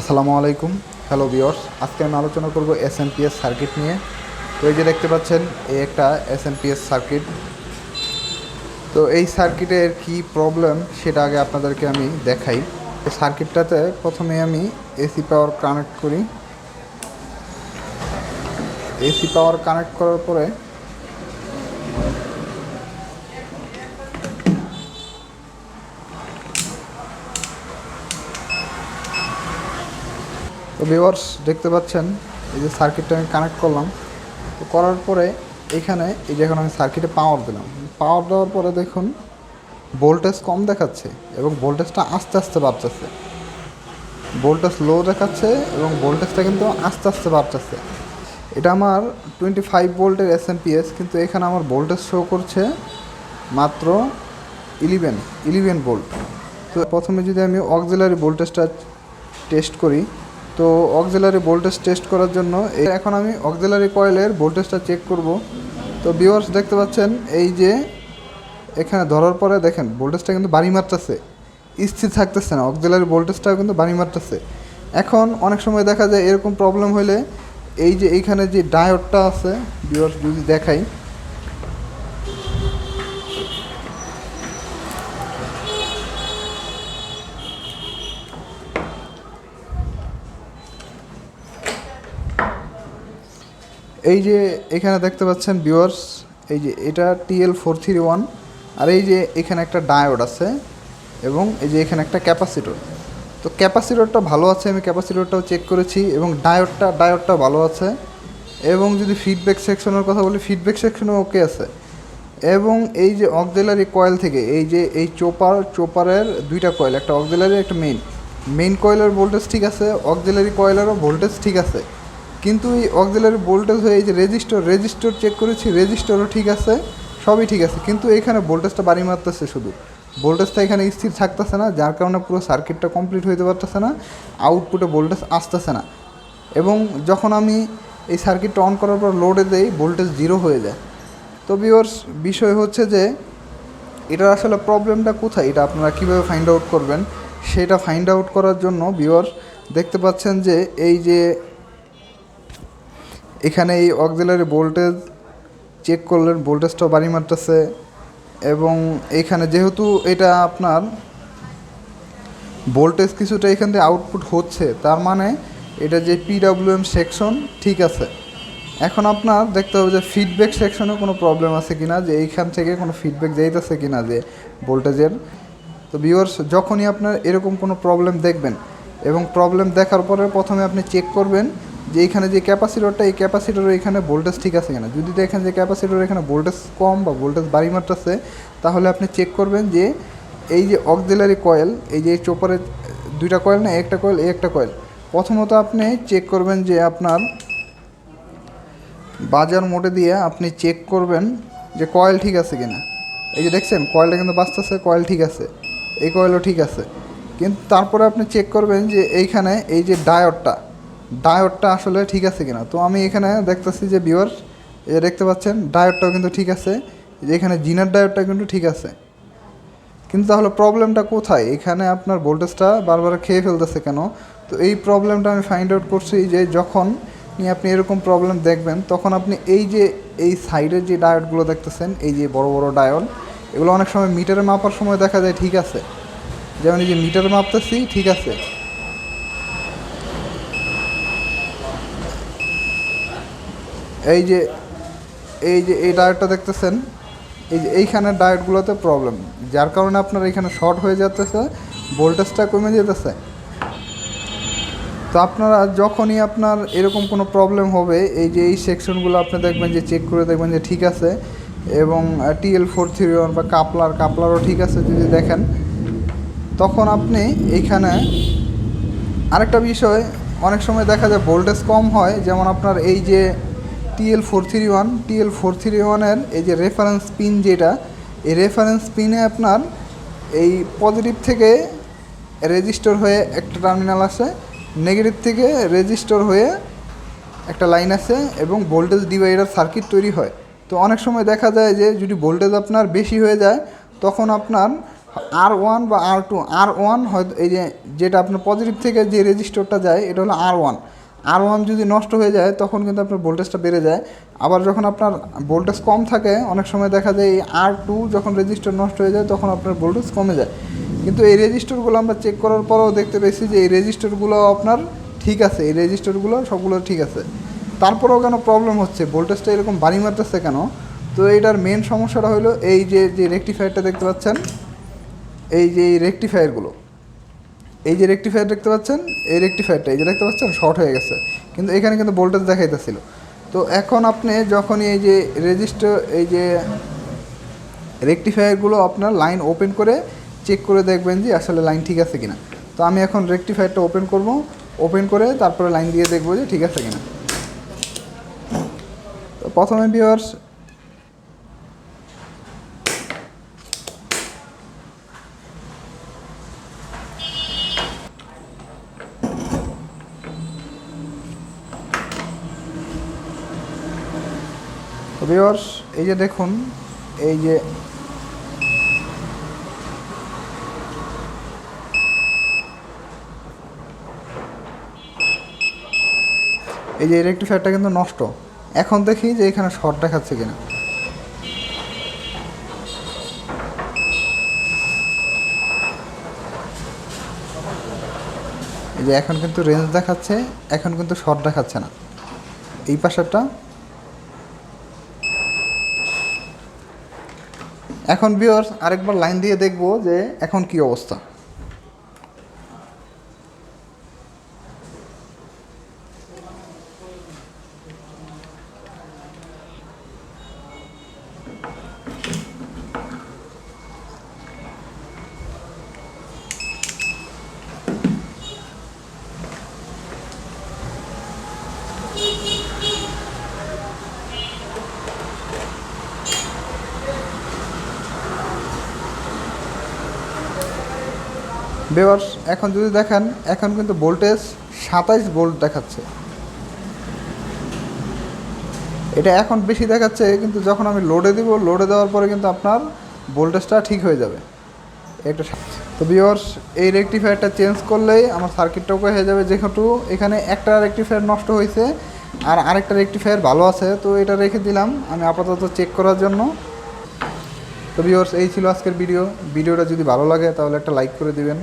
আসসালামু আলাইকুম। Hello viewers আজকে আমি আলোচনা করব এস সার্কিট নিয়ে। তো এই যে দেখতে পাচ্ছেন, এই একটা এস সার্কিট তো এই সার্কিটের কি প্রবলেম সেটা আগে আপনাদেরকে আমি দেখাই। এই সার্কিটটাতে প্রথমে আমি এসি পাওয়ার কানেক্ট করি। এসি পাওয়ার কানেক্ট করার পরে তো ভিউয়ার্স দেখতে পাচ্ছেন, এই যে সার্কিটটা আমি কানেক্ট করলাম। তো করার পরে এখানে, এই যে এখন আমি সার্কিটে পাওয়ার দিলাম। পাওয়ার দেওয়ার পরে দেখুন ভোল্টেজ কম দেখাচ্ছে এবং ভোল্টেজটা আস্তে আস্তে বাড়তেছে। ভোল্টেজ লো দেখাচ্ছে এবং ভোল্টেজটা কিন্তু আস্তে আস্তে বাড়তেছে। এটা আমার টোয়েন্টি ফাইভ ভোল্টের এস কিন্তু এখানে আমার ভোল্টেজ শো করছে মাত্র ইলেভেন ইলেভেন ভোল্ট তো প্রথমে যদি আমি অক্সিলারি ভোল্টেজটা টেস্ট করি তো অক্সিলারি ভোল্টেজ টেস্ট করার জন্য এখন আমি অক্সিলারি কয়েলের ভোল্টেজটা চেক করব। তো ভিউয়ার্স দেখতে পাচ্ছেন, এই যে এখানে ধরার পরে দেখেন ভোল্টেজটা কিন্তু বাড়ি মারতেছে। স্থির থাকতেছে না অক্সিলারি ভোল্টেজটাও কিন্তু বাড়ি মারতেছে। এখন অনেক সময় দেখা যায় এরকম প্রবলেম হলে এই যে এইখানে যে ডায়োডটা আছে ভিউয়ার্স যদি দেখাই এই যে এখানে দেখতে পাচ্ছেন ভিউয়ার্স এই যে এটা টিএল ফোর থ্রি ওয়ান আর এই যে এখানে একটা ডায়োড আছে, এবং এই যে এখানে একটা ক্যাপাসিটর তো ক্যাপাসিটরটা ভালো আছে, আমি ক্যাপাসিটরটাও চেক করেছি, এবং ডায়োডটা ডায়োডটা ভালো আছে, এবং যদি ফিডব্যাক সেকশনের কথা বলি ফিডব্যাক সেকশনও ওকে আছে। এবং এই যে অক্সিলারি কয়েল থেকে, এই যে, এই চোপার চোপারের দুইটা কয়েল একটা অক্সিলারি একটা মেইন মেইন কয়েলের ভোল্টেজ ঠিক আছে অক্সিলারি কয়েলেরও ভোল্টেজ ঠিক আছে। কিন্তু এই অক্সিলারি ভোল্টেজ হয়ে এই যে রেজিস্টর রেজিস্টর চেক করেছি রেজিস্টরও ঠিক আছে, সবই ঠিক আছে। কিন্তু এখানে ভোল্টেজটা বাড়ি মারতেছে শুধু। ভোল্টেজটা এখানে স্থির থাকতেছে না, যার কারণে পুরো সার্কিটটা কমপ্লিট হইতে পারতেছে না আউটপুটে ভোল্টেজ আসতেছে না। এবং যখন আমি এই সার্কিটটা অন করার পর লোডে দেই ভোল্টেজ জিরো হয়ে যায়। তো ভিউয়ার্স বিষয় হচ্ছে যে, এটার আসলে প্রবলেমটা কোথায়? এটা আপনারা কীভাবে ফাইন্ড আউট করবেন? সেটা ফাইন্ড আউট করার জন্য ভিউয়ার দেখতে পাচ্ছেন যে, এই যে এখানে এই অক্সিলারি ভোল্টেজ চেক করলেন, ভোল্টেজটাও বাড়ি মারতেছে এবং এখানে যেহেতু এটা আপনার ভোল্টেজ কিছুটা এখান থেকে আউটপুট হচ্ছে, তার মানে এটা যে পিডাব্লিউএম সেকশন ঠিক আছে। এখন আপনার দেখতে হবে যে ফিডব্যাক সেকশনে কোনো প্রবলেম আছে কি না যে এইখান থেকে কোনো ফিডব্যাক যাইতেছে কি না যে ভোল্টেজের। তো ভিউয়ার্স যখনই আপনার এরকম কোনো প্রবলেম দেখবেন এবং প্রবলেম দেখার পরে প্রথমে আপনি চেক করবেন যে এখানে যে ক্যাপাসিটরটা, এই ক্যাপাসিটর এখানে ভোল্টেজ ঠিক আছে কিনা? যদি দেখেন যে ক্যাপাসিটর এখানে ভোল্টেজ কম বা ভোল্টেজ বাড়ি মারতেছে, তাহলে আপনি চেক করবেন যে এই যে অক্সিলারি কয়েল এই যে চোপারের দুইটা কয়েল না, একটা কয়েল এই একটা কয়েল প্রথমত আপনি চেক করবেন যে আপনার বাজার মোটে দিয়ে আপনি চেক করবেন যে কয়েল ঠিক আছে কিনা। এই যে দেখছেন কয়েলটা কিন্তু বাঁচতেছে কয়েল ঠিক আছে। এই কয়েলও ঠিক আছে। কিন্তু তারপরে আপনি চেক করবেন যে এইখানে এই যে ডায়োডটা ডায়োডটা আসলে ঠিক আছে কিনা? তো আমি এখানে দেখতেছি যে বিওর এ দেখতে পাচ্ছেন, ডায়োডটাও কিন্তু ঠিক আছে। যে এখানে জিনার ডায়োডটা কিন্তু ঠিক আছে। কিন্তু তাহলে প্রবলেমটা কোথায়? এখানে আপনার ভোল্টেজটা বারবার খেয়ে ফেলতেছে কেন? তো এই প্রবলেমটা আমি ফাইন্ড আউট করছি যে যখন আপনি এরকম প্রবলেম দেখবেন, তখন আপনি এই যে, এই সাইডের যে ডায়োডগুলো দেখতেছেন, এই যে বড় বড় ডায়োড, এগুলো অনেক সময় মিটারে মাপার সময় দেখা যায়, ঠিক আছে? যেমন এই যে মিটারে মাপতেছি, ঠিক আছে। এই যে এই যে এই ডায়েটটা দেখতেছেন, এই যে এইখানের ডায়েটগুলোতে প্রবলেম যার কারণে আপনার এখানে শর্ট হয়ে যেতেছে ভোল্টেজটা কমে যেতেছে তো আপনারা যখনই আপনার এরকম কোনো প্রবলেম হবে, এই যে এই সেকশনগুলো আপনি দেখবেন যে চেক করে দেখবেন যে ঠিক আছে, এবং টিএল ফোর থ্রি ওয়ান বা কাপলার কাপলারও ঠিক আছে যদি দেখেন, তখন আপনি এইখানে আরেকটা বিষয়, অনেক সময় দেখা যায় ভোল্টেজ কম হয়, যেমন আপনার এই যে TL four three one, TL four three ওয়ানের এই যে রেফারেন্স পিন যেটা, এই রেফারেন্স পিনে আপনার এই পজিটিভ থেকে রেজিস্টার হয়ে একটা টার্মিনাল আছে নেগেটিভ থেকে রেজিস্টার হয়ে একটা লাইন আছে এবং ভোল্টেজ ডিভাইডার সার্কিট তৈরি হয়। তো অনেক সময় দেখা যায় যে যদি ভোল্টেজ আপনার বেশি হয়ে যায়, তখন আপনার আর ওয়ান বা আর টু আর ওয়ান হয়তো এই যে যেটা আপনার পজিটিভ থেকে যে রেজিস্টারটা যায়, এটা হলো আর ওয়ান আর ওয়ান যদি নষ্ট হয়ে যায়, তখন কিন্তু আপনার ভোল্টেজটা বেড়ে যায়। আবার যখন আপনার ভোল্টেজ কম থাকে, অনেক সময় দেখা যায় এই আর টু যখন রেজিস্টার নষ্ট হয়ে যায়, তখন আপনার ভোল্টেজ কমে যায়। কিন্তু এই রেজিস্টারগুলো আমরা চেক করার পরেও দেখতে পেয়েছি যে এই রেজিস্টারগুলো আপনার ঠিক আছে, এই রেজিস্টারগুলো সবগুলো ঠিক আছে। তারপরেও কেন প্রবলেম হচ্ছে? ভোল্টেজটা এরকম বাড়ি মারতেছে কেন? তো এটার মেন সমস্যাটা হলো এই যে যে রেকটিফায়ারটা দেখতে পাচ্ছেন, এই যে এই রেকটিফায়ারগুলো এই যে রেকটিফায়ার দেখতে পাচ্ছেন, এই রেকটিফায়ারটা এই যে দেখতে পাচ্ছেন শর্ট হয়ে গেছে। কিন্তু এখানে কিন্তু ভোল্টেজ দেখাইতেছিল। তো এখন আপনি যখন এই যে রেজিস্টার এই যে রেকটিফায়ারগুলো আপনার লাইন ওপেন করে চেক করে দেখবেন যে আসলে লাইন ঠিক আছে কিনা। তো আমি এখন রেকটিফায়ারটা ওপেন করব ওপেন করে তারপরে লাইন দিয়ে দেখব যে ঠিক আছে কিনা। তো প্রথমে ভিউয়ার্স তো এই যে দেখুন, এই যে এই যে রেক্টিফায়ারটা কিন্তু নষ্ট। এখন দেখি যে এখানে শর্ট দেখাচ্ছে কিনা। এই যে এখন কিন্তু রেঞ্জ দেখাচ্ছে, এখন কিন্তু শর্ট দেখাচ্ছে না। এই পাশেরটা এখন ভিউয়ার্স আরেকবার লাইন দিয়ে দেখব যে এখন কি অবস্থা। ভিউয়ার্স এখন যদি দেখেন, এখন কিন্তু ভোল্টেজ সাতাইশ ভোল্ট দেখাচ্ছে। এটা এখন বেশি দেখাচ্ছে, কিন্তু যখন আমি লোডে দিব লোডে দেওয়ার পরে কিন্তু আপনার ভোল্টেজটা ঠিক হয়ে যাবে। একটা তো ভিউয়ার্স এই রেকটিফায়ারটা চেঞ্জ করলেই আমার সার্কিটটাও হয়ে যাবে, যেহেতু এখানে একটা রেকটিফায়ার নষ্ট হয়েছে আর আরেকটা রেকটিফায়ার ভালো আছে, তো এটা রেখে দিলাম আমি আপাতত চেক করার জন্য। তো ভিউয়ার্স এই ছিল আজকের ভিডিও ভিডিওটা যদি ভালো লাগে, তাহলে একটা লাইক করে দিবেন।